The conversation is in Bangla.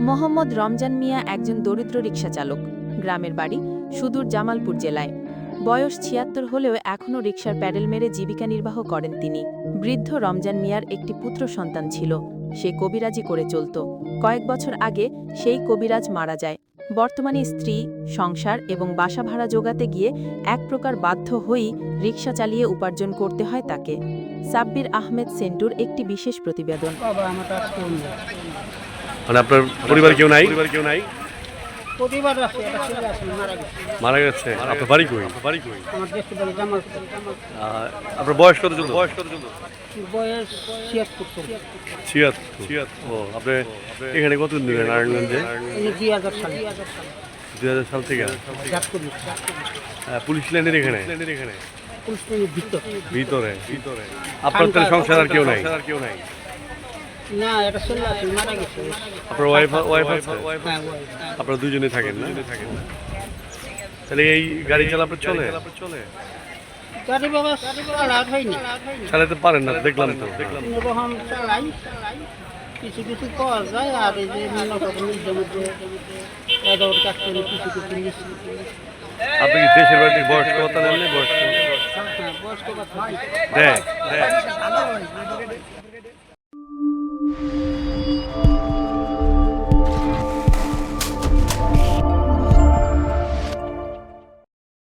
মোহাম্মদ রমজান মিয়া একজন দরিদ্র রিক্সা চালক গ্রামের বাড়ি সুদূর জামালপুর জেলায়। বয়স ছিয়াত্তর হলেও এখনও রিক্সার প্যাডেল মেরে জীবিকা নির্বাহ করেন তিনি। বৃদ্ধ রমজান মিয়ার একটি পুত্র সন্তান ছিল। সে কবিরাজি করে চলত। কয়েক বছর আগে সেই কবিরাজ মারা যায়। বর্তমানে স্ত্রী সংসার এবং বাসা ভাড়া যোগাতে গিয়ে এক প্রকার বাধ্য হয়েই রিক্সা চালিয়ে উপার্জন করতে হয় তাকে। সাব্বির আহমেদ সেন্টুর একটি বিশেষ প্রতিবেদন। মানে আপনার পরিবার কেউ নাই? পরিবার কেউ নাই। প্রতিবার আছে একটা ছেলে আছে মারা গেছে। মারা গেছে? আপনার বাড়ি কই? বাড়ি কই? আমার দেশে বাড়ি জামাল আপনার বয়স কত চলতো বয়স কত চলতো বয়স ছিয়াত্তর চল্লিশ। ছিয়াত্তর? ছিয়াত্তর ও আপনি এখানে কতদিন দিলেন নারায়ণগঞ্জে দুই হাজার সালে। দুই হাজার সাল। থেকে? পুলিশ লাইনের এখানে? এখানে। পুলিশ ট্রেনের ভিতর। ভিতরে। ভিতরে। আপনার তাহলে সংসার আর কেউ নাই? আর কেউ নাই। না মারা গেছে। আপনার ওয়াইফ ওয়াইফ আছে? হ্যাঁ হ্যাঁ। আপনারা দুজনে থাকেন না? থাকেন তাহলে এই গাড়ি চালা আপনার চলে? চলে। গাড়ি বাবা চালার হয়নি। চালাতে পারেন না দেখলাম তো। দেখলাম। এরকম চালাই। কিছু কিছু পাওয়া যায় আর এই যে করেন নিজের এগারোর কাজ করে কিছু কিছু নিচ্ছি আপনি দেশের বাড়ির বয়স্ক কথা বয়স্ক। হ্যাঁ বয়স্ক কথা। দেয় দেয়